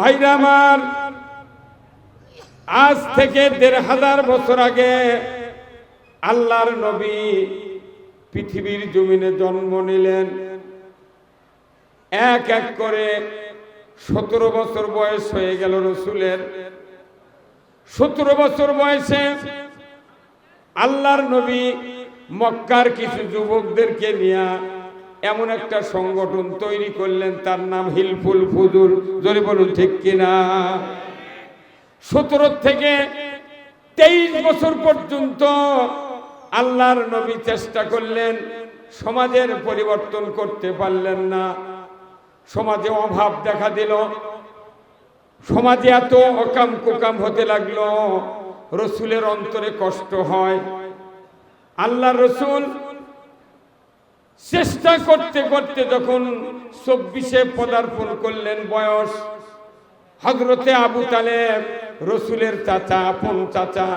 ভাইরা আমার, আজ থেকে দেড় হাজার বছর আগে আল্লাহর নবী পৃথিবীর জমিনে জন্ম নিলেন। এক এক করে সতেরো বছর বয়স হয়ে গেল রসুলের। সতেরো বছর বয়সে আল্লাহর নবী মক্কার কিছু যুবকদেরকে নিয়ে এমন একটা সংগঠন তৈরি করলেন, তার নাম হিলফুল ফুজুর যদি বলুন, ঠিক কিনা? সতেরো থেকে তেইশ বছর পর্যন্ত আল্লাহর নবী চেষ্টা করলেন, সমাজের পরিবর্তন করতে পারলেন না। সমাজে অভাব দেখা দিল। সমাজে এত অকাম কুকাম হতে লাগল। রসুলের অন্তরে কষ্ট হয়। আল্লাহ রসুল চেষ্টা করতে করতে যখন চব্বিশে পদার্পণ করলেন বয়স হজরতে আবু তালেব, রসুলের চাচা, আপন চাচা,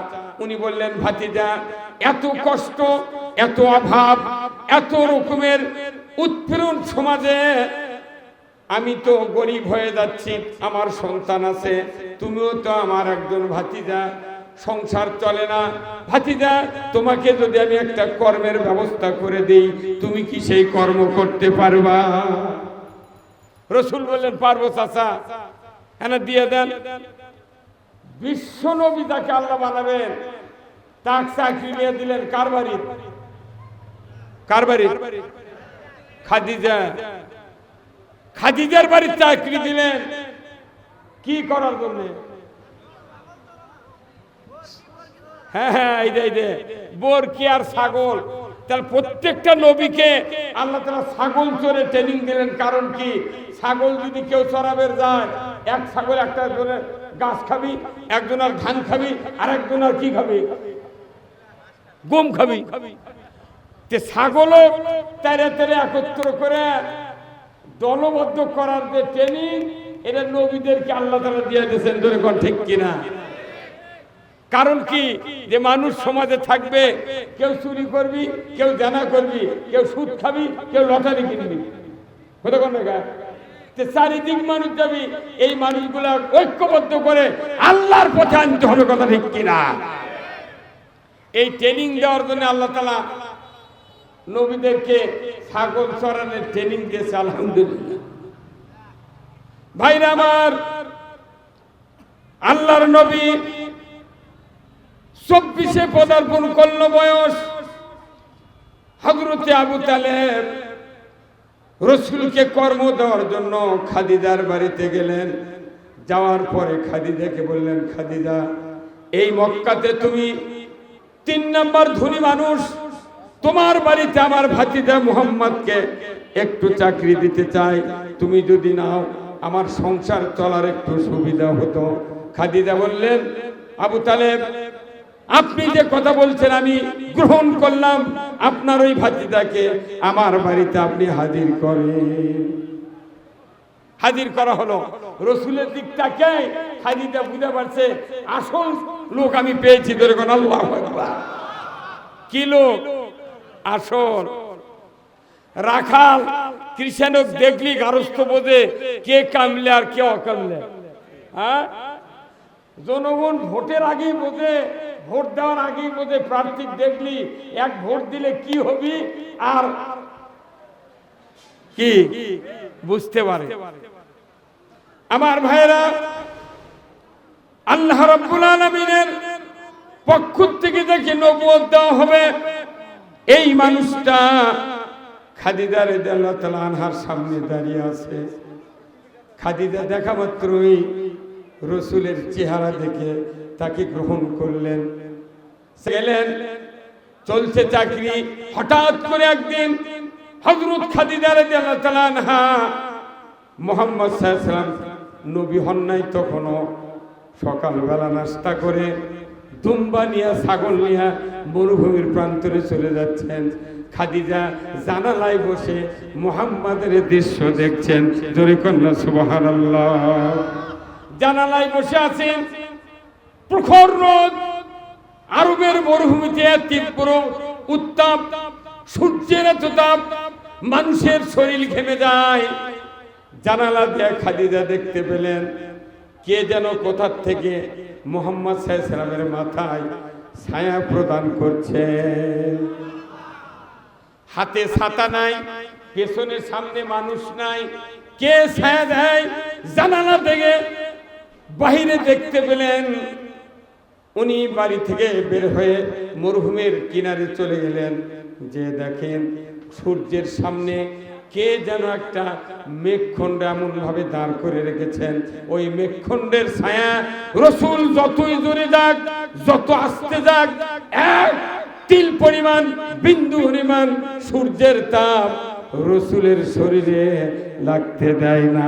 উনি বললেন, ভাতিজা, এত কষ্ট, এত অভাব, এত রকমের উৎপীড়ন সমাজে আমি তো গরিব হয়ে যাচ্ছি, আমার সন্তান আছে, তুমিও তো আমার একজন ভাতিজা। সংসার চলে না। ভাতিজা, তোমাকে যদি আমি একটা কর্মের ব্যবস্থা করে দেই, তুমি কি সেই কর্ম করতে পারবা? রসুল বললেন, পারব চাচা। হ্যাঁ দিয়ে দেন বিশ্ব নবী তাকে আল্লাহ বানাবেন, তাক চাকরি নিয়ে দিলেন কার বাড়ি কার খাদিজা। খাদিজার বাড়ির চাকরি দিলেন। কি করার জন্য? হ্যাঁ হ্যাঁ এই কি আর ছাগল? তাহলে প্রত্যেকটা নবীকে আল্লাহ তালা ছাগল চড়ে ট্রেনিং দিলেন, কারণ কি? ছাগল যদি কেউ চড়াবের যায়। এক ছাগল একটা জনের গাছ খাবি, একজন আর ধান খাবি, আর একজন আর কি খাবি? গম খাবি। তে ছাগলও তেরে তেরে একত্র করে দলবদ্ধ করার যে ট্রেনিং এটা নবীদেরকে আল্লাহ তালা দিয়ে দিয়েছেন, ধরে ঠিক কিনা? কারণ কি? যে মানুষ সমাজে থাকবে, কেউ চুরি করবি, কেউ জানা করবি, কেউ সুদ খাবি, কেউ লটারি কিনবি। চারিদিক মানুষ যাবি, এই মানুষগুলা ঐক্যবদ্ধ করে আল্লাহর পথে আনতে হবে কথা ঠিক কিনা? এই ট্রেনিং দেওয়ার জন্য আল্লাহ তালা নবীদেরকে ছাগল চড়ানোর ট্রেনিং দিয়েছে, আলহামদুলিল্লাহ। ভাইরা আমার, আল্লাহর নবী চব্বিশে পদার্পণ করল বয়স। হজরতে আবু তালেব রসুলকে কর্ম দেওয়ার জন্য খাদিজার বাড়িতে গেলেন। যাওয়ার পরে খাদিজাকে বললেন, খাদিজা, এই মক্কাতে তুমি তিন নাম্বার ধনী মানুষ। তোমার বাড়িতে আমার ভাতিজা মুহাম্মদকে একটু চাকরি দিতে চাই। তুমি যদি নাও, আমার সংসার চলার একটু সুবিধা হতো। খাদিজা বললেন, আবু তালেব আপনি যে কথা বলছেন, আমি গ্রহণ করলাম আপনার ওই ভাতিদাকে আমার বাড়িতে আপনি হাজির করেন। হাজির করা হলো। রসুলের দিকটাকে খাদিজা বুঝতে পারছে, আসল লোক আমি পেয়েছি, ধরে কি লোক? আসল। রাখাল কৃষানক দেখলি, গারস্থ বোধে কে কামলে আর কে অকামলে। হ্যাঁ? জনগণ ভোটের আগেই বোঝে, ভোট দেওয়ার আগেই বোঝে, প্রার্থী দেখলি এক ভোট দিলে কি হবি আর কি বুঝতে পারে? আমার ভাইরা আল্লাহ রাব্বুল আলামিনের পক্ষ থেকে দেখে নবুয়ত দেওয়া হবে, এই মানুষটা রাদিয়াল্লাহু তাআলা আনহার সামনে দাঁড়িয়ে আছে। খাদিদা দেখা মাত্রই রসুলের চেহারা দেখে তাকে গ্রহণ করলেন। গেলেন, চলছে চাকরি। হঠাৎ করে একদিন হজরত সাল্লাম নবী হন নাই তখনও। সকালবেলা নাস্তা করে দুম্বা নিয়ে, ছাগল নিয়ে মরুভূমির প্রান্তরে চলে যাচ্ছেন। খাদিজা জানালায় বসে মোহাম্মদের দৃশ্য দেখছেন। জোরে কন্যা সুবাহান জানালায় বসে আছেন প্রখর রোদ, আরবের মরুভূমিতে তীব্র উত্তাপ, সূর্যের এত মানুষের শরীর ঘেমে যায়। জানালা দিয়ে খাদিজা দেখতে পেলেন, কে যেন কোথার থেকে মোহাম্মদ সাল্লামের মাথায় ছায়া প্রদান করছে। হাতে ছাতা নাই, পেছনে সামনে মানুষ নাই, কে ছায়া দেয়? জানালা থেকে বাহিরে দেখতে পেলেন। উনি বাড়ি থেকে বের হয়ে মরুভূমির কিনারে চলে গেলেন। যে দেখেন, সূর্যের সামনে কে যেন একটা মেঘখণ্ড এমন ভাবে দাঁড় করে রেখেছেন। ওই মেঘখণ্ডের ছায়া রসুল যতই জোরে যাক, যত আসতে যাক, এক তিল পরিমাণ, বিন্দু পরিমাণ সূর্যের তাপ রসুলের শরীরে লাগতে দেয় না।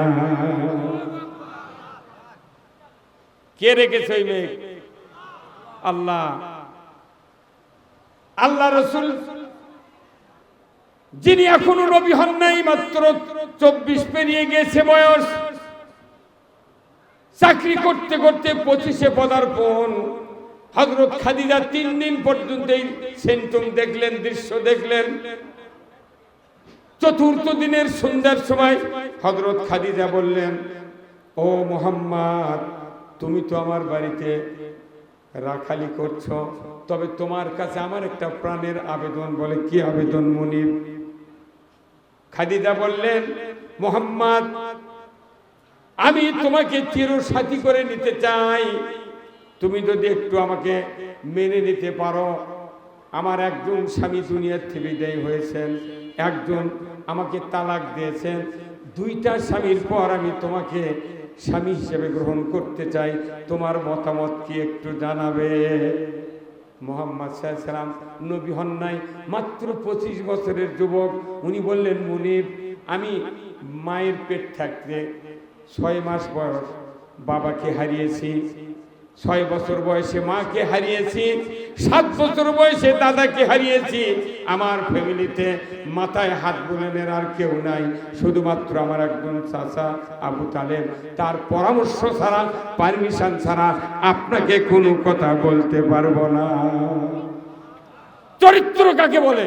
কে রেখেছে ওই আল্লাহ। আল্লাহ রসুল। যিনি এখনও নবী হন নাই, মাত্র চব্বিশ পেরিয়ে গেছে বয়স। চাকরি করতে করতে পঁচিশে পদার্পণ। হজরত খাদিজা তিন দিন পর্যন্ত এই সেন্টুম দেখলেন, দৃশ্য দেখলেন। চতুর্থ দিনের সন্ধ্যার সময় হজরত খাদিজা বললেন, ও মোহাম্মদ তুমি তো আমার বাড়িতে রাখালি করছ। তবে তোমার কাছে আমার একটা প্রাণের আবেদন বলে কি আবেদন মনির খাদিজা বললেন, মোহাম্মদ, আমি তোমাকে চির সাথী করে নিতে চাই। তুমি যদি একটু আমাকে মেনে নিতে পারো। আমার একজন স্বামী দুনিয়ার থেকে বিদায় হয়েছেন, একজন আমাকে তালাক দিয়েছেন। দুইটা স্বামীর পর আমি তোমাকে স্বামী হিসেবে গ্রহণ করতে চাই, তোমার মতামত কি একটু জানাবে? মোহাম্মদ সাল্লাম, নবী হন নাই, মাত্র পঁচিশ বছরের যুবক। উনি বললেন, মুনিব, আমি মায়ের পেট থাকতে ছয় মাস বয়স বাবাকে হারিয়েছি। ছয় বছর বয়সে মাকে হারিয়েছি, সাত বছর বয়সে দাদাকে হারিয়েছি। আমার ফ্যামিলিতে মাথায় হাত বুলেনের আর কেউ নাই। শুধুমাত্র আমার একজন চাচা আবু তালেব। তার পরামর্শ ছাড়া, পারমিশন ছাড়া আপনাকে কোনো কথা বলতে পারব না। চরিত্র কাকে বলে?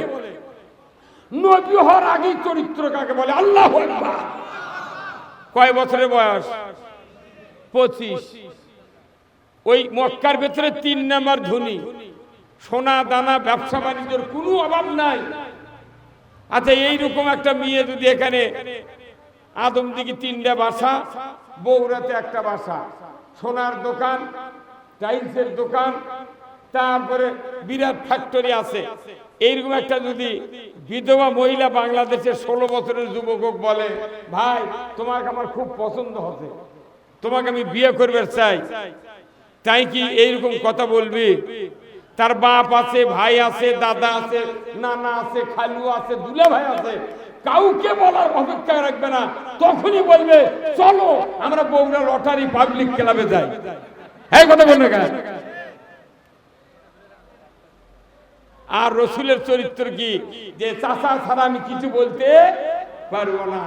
নবী হওয়ার আগেই চরিত্র কাকে বলে? আল্লাহ কয় বছরের বয়স? পঁচিশ। ওই মক্কার ভেতরে তিন নাম্বার ধনী। সোনা, দানা, ব্যবসা, বাণিজ্যের কোনো অভাব নাই। আচ্ছা এইরকম একটা মেয়ে যদি এখানে আদম দিকে তিনটা বাসা বৌরাতে একটা বাসা, সোনার দোকান, টাইলসের দোকান, তারপরে বিরাট ফ্যাক্টরি আছে। এইরকম একটা যদি বিধবা মহিলা বাংলাদেশের ষোলো বছরের যুবক বলে, ভাই, তোমাকে আমার খুব পছন্দ হতে তোমাকে আমি বিয়ে করবে চাই। তাই কি এইরকম কথা বলবি? তার বাপ আছে, ভাই আছে, দাদা আছে, নানা আছে, খালু আছে, দুলা ভাই আছে। কাউকে বলার অপেক্ষা রাখবে না। তখনই বলবে, চলো, আমরা বগুড়া লটারি পাবলিক ক্লাবে যাই। হ্যাঁ কথা বলবে কেন? আর রসুলের চরিত্র কি? যে চাষা ছাড়া আমি কিছু বলতে পারব না।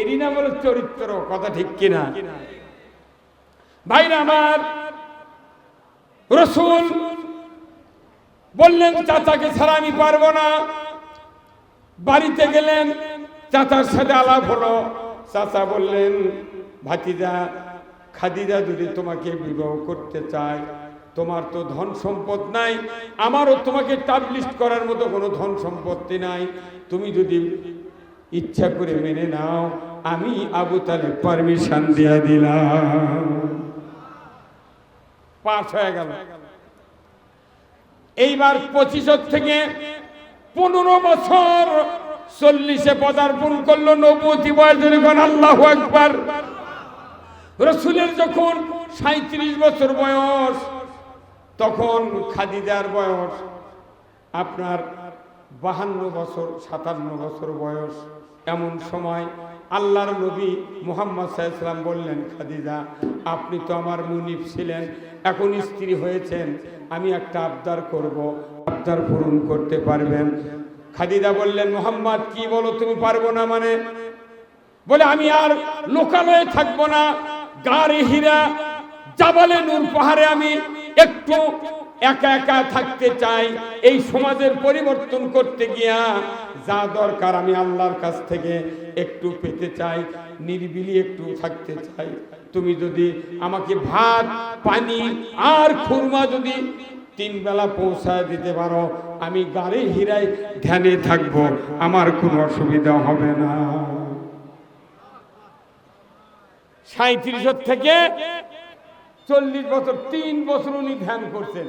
এরই না বলে চরিত্র, কথা ঠিক কিনা? ভাইরা আমার রসুল বললেন, চাচাকে ছাড়া আমি পারব না। বাড়িতে গেলেন, চাচার সাথে আলাপ হলো। চাচা বললেন, ভাতিজা, খাদিজা যদি তোমাকে বিবাহ করতে চায়, তোমার তো ধন সম্পদ নাই, আমারও তোমাকে টাবলিস্ট করার মতো কোনো ধন সম্পত্তি নাই। তুমি যদি ইচ্ছা করে মেনে নাও, আমি আবু তালে পারমিশন দিয়ে দিলাম। পাশ হয়ে গেল। এইবার পঁচিশর থেকে পনেরো বছর চল্লিশে পদার্পণ করল নবতী বয়স যখন আল্লাহ একবার রসুলের যখন সাঁত্রিশ বছর বয়স, তখন খাদিজার বয়স, আপনার বাহান্ন বছর, সাতান্ন বছর বয়স, এমন সময় আল্লাহর নবী মুহাম্মদ সাল্লাম বললেন, খাদিজা, আপনি তো আমার মুনিফ ছিলেন, এখন স্ত্রী হয়েছেন, আমি একটা আবদার করব, আবদার পূরণ করতে পারবেন। খাদিজা বললেন, মোহাম্মদ, কি বলো তুমি পারব না মানে? বলে, আমি আর লোকালয়ে থাকব না, গাড়ি হীরা, জাবালে নূর পাহাড়ে আমি একটু একা একা থাকতে চাই, এই সমাজের পরিবর্তন করতে গিয়া যা দরকার আমি আল্লাহর কাছ থেকে একটু পেতে চাই, নিরিবিলি একটু থাকতে চাই। তুমি যদি আমাকে ভাত, পানি আর খুরমা যদি তিন বেলা পৌঁছায় দিতে পারো, আমি গাড়ি হিরাই ধ্যানে থাকব, আমার কোনো অসুবিধা হবে না। সাঁত্রিশ থেকে চল্লিশ বছর, তিন বছর উনি ধ্যান করছেন।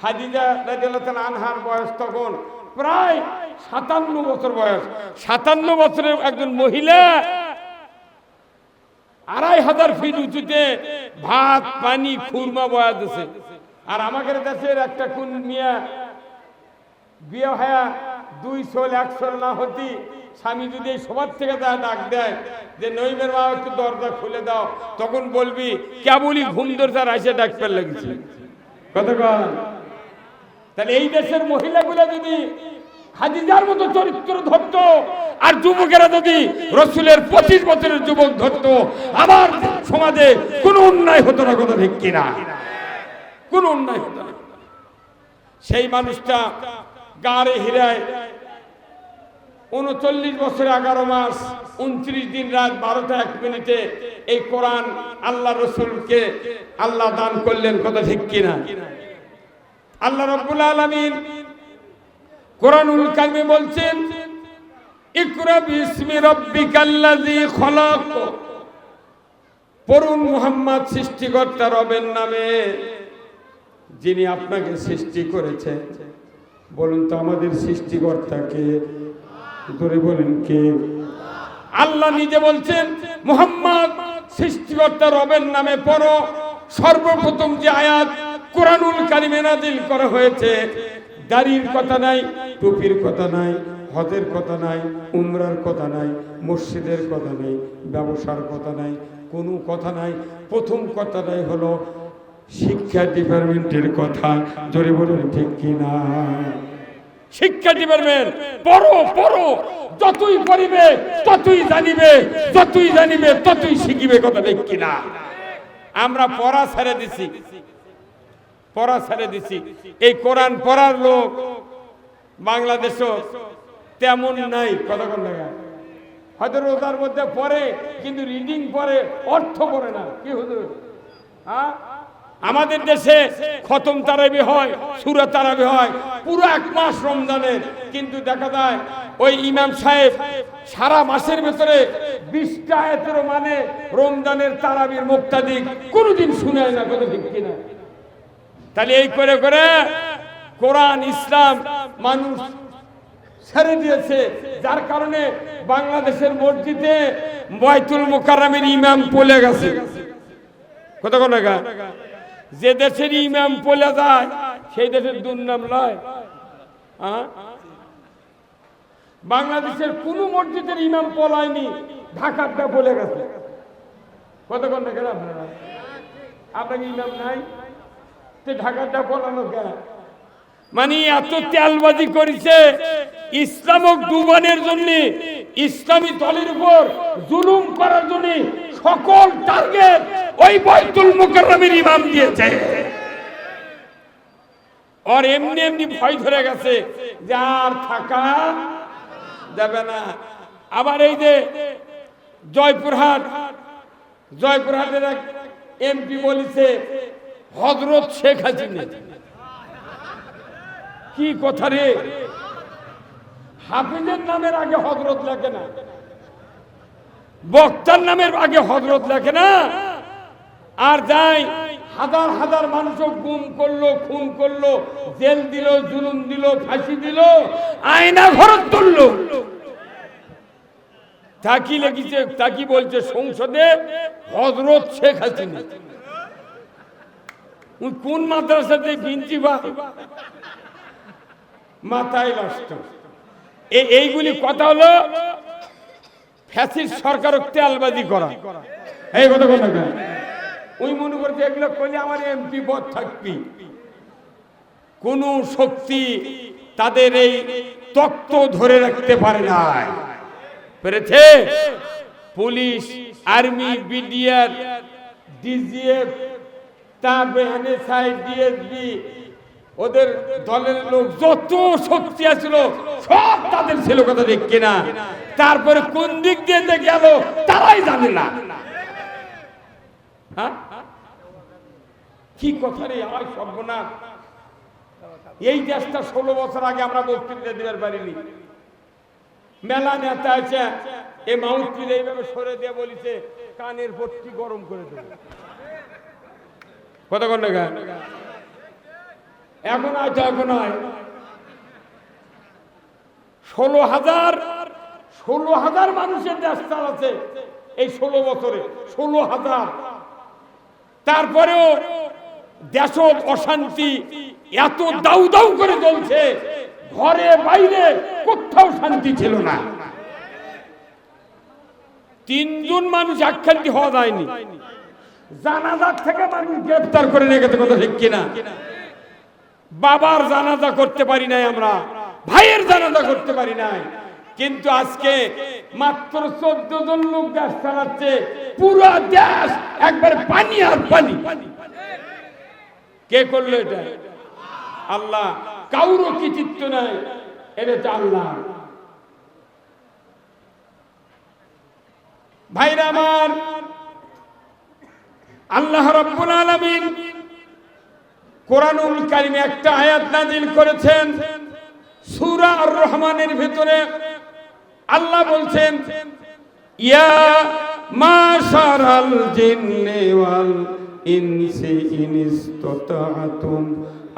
খাদিজা তাআলা আনহার বয়স তখন প্রায় সাতান্ন বছর বয়স। সাতান্ন বছরের একজন মহিলা আড়াই হাজার ফিট উঁচুতে ভাত, পানি, খুরমা বয়া দিছে। আর আমাদের দেশের একটা কোন মিয়া বিয়ে হয়া দুই সোল এক সোল না হতি স্বামী যদি সবার থেকে তা ডাক দেয় যে নইমের মা একটু দরজা খুলে দাও। তখন বলবি, কেবলই ঘুম ধরছে আর আইসে ডাক পেল লাগছে কতক্ষণ তাহলে এই দেশের মহিলাগুলো যদি খাদিজার মতো চরিত্র ধরতো, আর যুবকেরা যদি রসুলের পঁচিশ বছরের যুবক ধরতো, আবার সমাজে কোনো অন্যায় হতো না কথা ঠিক কিনা? কোনো অন্যায় হতো না। সেই মানুষটা গাড়ে হিরায় উনচল্লিশ বছর এগারো মাস উনত্রিশ দিন রাত বারোটা এক মিনিটে এই কোরআন আল্লাহ রসুলকে আল্লাহ দান করলেন, কথা ঠিক কিনা? আল্লাহ রব্বুল আলমিন কোরআনুল কালমে বলছেন পড়ুন মুহাম্মদ সৃষ্টিকর্তা রবের নামে, যিনি আপনাকে সৃষ্টি করেছেন। বলুন তো আমাদের সৃষ্টিকর্তাকে ধরে বলেন কে? আল্লাহ নিজে বলছেন, মুহাম্মদ সৃষ্টিকর্তা রবের নামে পড়ো। সর্বপ্রথম যে আয়াত কোরআনুল কারিমে নাজিল করা হয়েছে। দাড়ির কথা নাই, টুপির কথা নাই, হজের কথা নাই, উমরার কথা নাই, মসজিদের কথা নাই, ব্যবসার কথা নাই, কোনো কথা নাই। প্রথম কথাটাই হলো শিক্ষা ডিপার্টমেন্টের কথা। জোরে বলুন, ঠিক কিনা শিক্ষা ডিপার্টমেন্ট, পড়ো পড়ো। যতই পড়িবে, ততই জানিবে, যতই জানিবে, ততই শিখিবে, কথা ঠিক কিনা আমরা পড়া ছেড়ে দিছি। পড়া ছেড়ে দিছি। এই কোরআন পড়ার লোক বাংলাদেশও তেমন নাই কতক্ষণ লাগা হয়তো রোজার মধ্যে পড়ে, কিন্তু রিডিং পড়ে, অর্থ পড়ে না। কি হুজুর? হ্যাঁ? আমাদের দেশে খতম তারাবি হয়, সুরা তারাবি হয়, পুরো এক মাস রমজানের। কিন্তু দেখা যায়, ওই ইমাম সাহেব সারা মাসের ভেতরে বিশটা এতেরো মানে রমজানের তারাবির মুক্তাদিক কোনোদিন শুনে না কত ঠিক কিনা। তাহলে এই করে করে কোরআন, ইসলাম মানুষ ছেড়ে দিয়েছে। যার কারণে বাংলাদেশের মসজিদে বয়তুল মোকাররামের ইমাম পলে গেছে। কোন যে দেশের ইমাম পলে যায়, সেই দেশের দুর্নাম হ্যাঁ? বাংলাদেশের কোন মসজিদের ইমাম পলায়নি, ঢাকারটা বলে গেছে। কতক্ষণ দেখেন আপনারা? আপনাকে ইমাম নাই? ঢাকাটা পলানো কেন? মানে এত তেলবাজি করেছে, ইসলামক ডুবানের জন্য, ইসলামী দলের উপর জুলুম করার জন্য সকল টার্গেট ওই বাইতুল মুকাররমের ইমাম দিয়েছে। আর এমনি এমনি ভয় ধরে গেছে যে আর থাকা যাবে না। আবার এই যে জয়পুরহাট, জয়পুরহাটের এক এমপি বলেছে হজরত শেখ হাসিনা। কি কথা রে? হাফিজের নামের আগে হজরত লেখে না। বক্তার নামের আগে হজরত লেখে না। আর যাই, হাজার হাজার মানুষও গুম করল, খুন করল, জেল দিল, জুলুম দিল, ফাঁসি দিল, আয়না ঘর তুললো। তা কি লেগেছে, তা কি বলছে সংসদে? হজরত শেখ হাসিনা। উনি কোন মাদ্রাসাতে বা মাথায় নষ্ট? এই এইগুলি কথা হলো ফ্যাসির সরকার তেলবাজি করা। এই কথা কথা ওই মনে করছে এগুলো করলে আমার এমপি পদ থাকবি। কোন শক্তি তাদের এই তত্ত্ব ধরে রাখতে পারে না পেরেছে? পুলিশ, আর্মি, বিডিআর, ডিজিএফ তারপরে এনএসআই ডিএসবি ওদের দলের লোক যত শক্তি আছিল, সব তাদের ছিল কথা দেখ কিনা তারপরে কোন দিক দিয়ে গেল, তারাই জানে না। হ্যাঁ? কি কথা রে, আমার সর্বনাশ। এই দেশটা ষোলো বছর আগে আমরা বক্তৃতা দিবার পারিনি। মেলা নেতা আছে, এ মাউন্টপিল এইভাবে সরে দিয়ে বলিছে, কানের ভর্তি গরম করে দেবে। এখন আছে এখন ষোলো হাজার ষোলো হাজার মানুষের দেশ চালাচ্ছে এই ষোলো বছরে, ষোলো হাজার। তারপরেও দেশ অশান্তি এত দাউ দাউ করে চলছে ঘরে বাইরে কোথাও শান্তি ছিল না। তিনজন মানুষ আখ্যান্তি হওয়া যায়নি। জানাজার থেকে মানুষ গ্রেপ্তার করে নিয়ে গেছে, কথা ঠিক কিনা? বাবার জানাজা করতে পারি নাই আমরা, ভাইয়ের জানাজা করতে পারি নাই। কিন্তু আজকে মাত্র চোদ্দ জন লোক দেশ চালাচ্ছে, পুরো দেশ একবার পানি আর পানি। কে করল এটা? আল্লাহ, কাউরও কৃতিত্ব নাই, এটা হচ্ছে আল্লাহ। ভাইরা আমার আল্লাহ রব্বুল আলামিন কোরআনুল কারিমে একটা আয়াত নাজিল করেছেন। সূরা আর রহমানের ভিতরে আল্লাহ বলছেন, ইয়া মাশারাল জিন্নি ওয়াল ইনসি ইনিস্তাতাতুম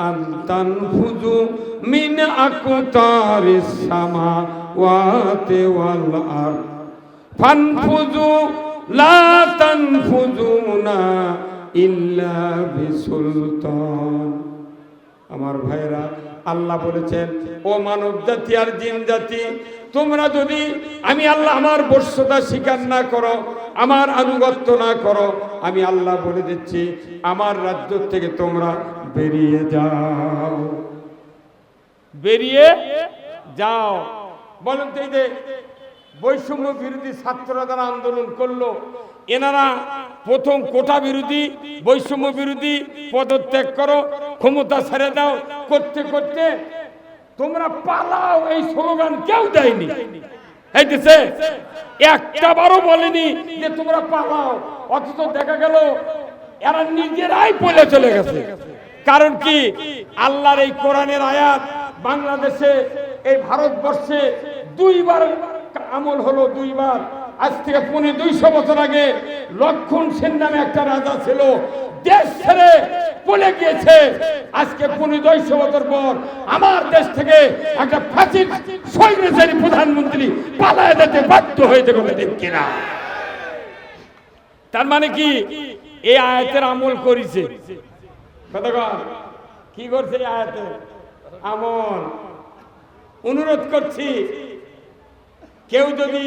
আন তানফুযু মিন আকতারিস সামাওয়াতি ওয়াল আরদ। ফানফুযু আমার ভাইরা আল্লাহ বলেছেন, ও মানব জাতি আর জিন জাতি তোমরা যদি আমি আল্লাহ আমার বর্ষতা স্বীকার না করো, আমার আনুগত্য না করো, আমি আল্লাহ বলে দিচ্ছি, আমার রাজ্য থেকে তোমরা বেরিয়ে যাও। বেরিয়ে যাও। বলেন তো এই যে বৈষম্য বিরোধী ছাত্ররা যারা আন্দোলন করল, এনারা প্রথম কোটা বিরোধী, বৈষম্য বিরোধী পদত্যাগ করো, ক্ষমতা ছেড়ে দাও, করতে করতে তোমরা পালাও, এই স্লোগান কেউ দেয়নি। একটা বারও বলেনি যে তোমরা পালাও, অথচ দেখা গেল এরা নিজেরাই পলে চলে গেছে। কারণ কি? আল্লাহর এই কোরআনের আয়াত বাংলাদেশে, এই ভারতবর্ষে দুইবার আমল হলো দুইবার। আজ থেকে পনেরো দুইশো বছর আগে লক্ষণ সেন নামে একটা রাজা ছিল। দেশ ছেড়ে বলে গিয়েছে। আজকে পনেরো দুইশো বছর পর আমার দেশ থেকে একটা ফাঁসির স্বৈরাচারী প্রধানমন্ত্রী পালায় যেতে বাধ্য হয়েছে বলে দেখ কিনা? তার মানে কি? এই আয়াতের আমল করেছে। কি করছে এই আয়াতে? আমল। অনুরোধ করছি কেউ যদি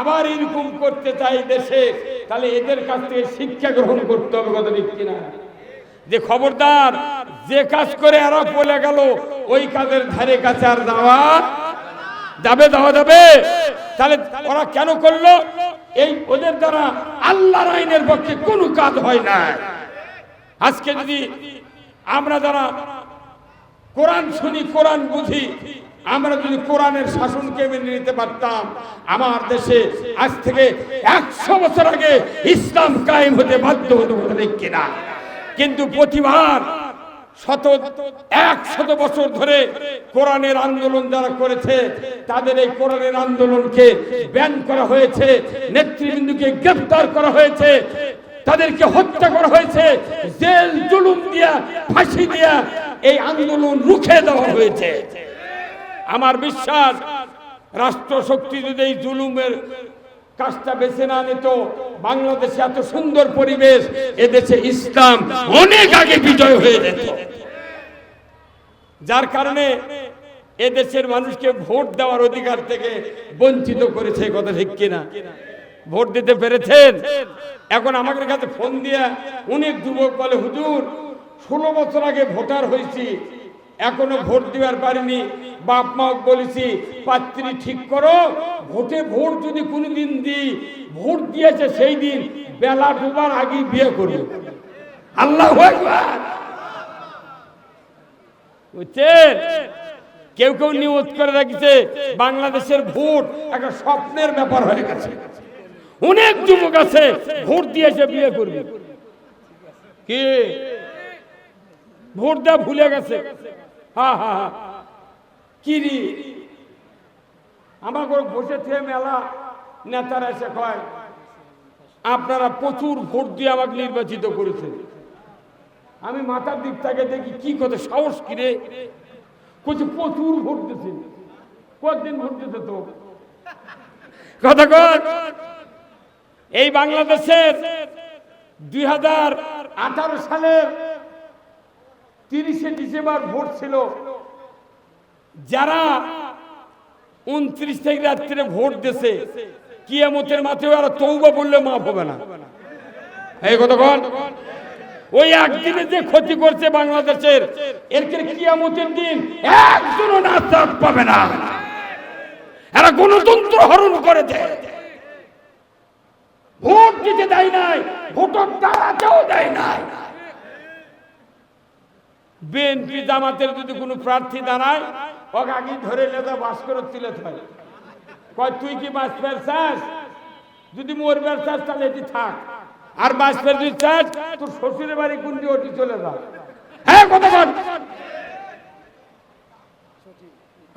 আবার এরকম করতে চাই দেশে, তাহলে এদের কাছ থেকে শিক্ষা গ্রহণ করতে হবে কথা ঠিক কিনা? যে খবরদার, যে কাজ করে এরা বলে গেল, ওই কাজের ধারে কাছে আর যাওয়া যাবে যাওয়া যাবে। তাহলে ওরা কেন করল? এই ওদের দ্বারা আল্লাহর আইনের পক্ষে কোনো কাজ হয় না। আজকে যদি আমরা যারা কোরআন শুনি, কোরআন বুঝি আমরা যদি কোরআনের শাসনকে মেনে নিতে পারতাম, আমার দেশে আজ থেকে একশো বছর আগে ইসলাম কায়েম হতে বাধ্য হতো কিনা। কিন্তু প্রতিবার শত এক শত বছর ধরে কোরআনের আন্দোলন যারা করেছে, তাদের এই কোরআনের আন্দোলনকে ব্যান করা হয়েছে, নেতৃবৃন্দকে গ্রেফতার করা হয়েছে, তাদেরকে হত্যা করা হয়েছে, জেল জুলুম দিয়া, ফাঁসি দিয়া এই আন্দোলন রুখে দেওয়া হয়েছে। আমার বিশ্বাস রাষ্ট্র শক্তি যদি এই জুলুমের কাজটা বেছে না নিত, বাংলাদেশে এত সুন্দর পরিবেশ, এদেশে ইসলাম অনেক আগে বিজয় হয়ে যেত। যার কারণে এদেশের মানুষকে ভোট দেওয়ার অধিকার থেকে বঞ্চিত করেছে কথা ঠিক কিনা? ভোট দিতে পেরেছেন? এখন আমাদের কাছে ফোন দিয়ে অনেক যুবক বলে, হুজুর, ষোলো বছর আগে ভোটার হয়েছি এখনও ভোট দিবার পারিনি। বাপ মা বলেছি, পাত্রী ঠিক করো, ভোটে ভোট যদি কোনোদিন দিই, ভোট দিয়েছে সেই দিন বেলা ডুবার আগে বিয়ে করবে আল্লাহ বুঝছেন? কেউ কেউ নিয়োগ করে রাখছে, বাংলাদেশের ভোট একটা স্বপ্নের ব্যাপার হয়ে গেছে। অনেক যুবক আছে, ভোট দিয়েছে, বিয়ে করবে। কি? ভোট দেওয়া ভুলে গেছে। করে। বসে থেকে মেলা, নেতারা এসে কয়, আপনারা প্রচুর ভোট দিয়ে আমাকে নির্বাচিত করেছেন। আমি মাথার দিক থেকে দেখি, কি কথা, সাহস কিরে কচু প্রচুর ভোট দিয়েছেন কতদিন ভোট দিতে তো। কথা এই বাংলাদেশের দুই হাজার আঠারো সালের তিরিশে ডিসেম্বর ভোট ছিল। যারা উনত্রিশ থেকে রাত্রে ভোট দিছে, কিয়ামতের মাথায় আর তৌবা বললে মাফ হবে না। এই কতক্ষণ ওই একদিনে যে ক্ষতি করছে বাংলাদেশের, এর কিয়ামতের দিন একজনও নাস্তাত পাবে না। এরা গণতন্ত্র হরণ করে দেয়। ভোট দিতে দেয় নাই, ভোটর দাঁড়াতেও দেয় নাই। বিএনপি জামাতের যদি কোনো প্রার্থী দাঁড়ায়, ওকে আগে ধরে নেতা বাস করে তুলে থাকে কয়, তুই কি বাস ফের চাস? যদি মরবার চাস, তাহলে এটি থাক। আর বাস ফের যদি চাস, তোর শ্বশুরের বাড়ি কুন্ডি ওটি চলে যা। হ্যাঁ কথা বল।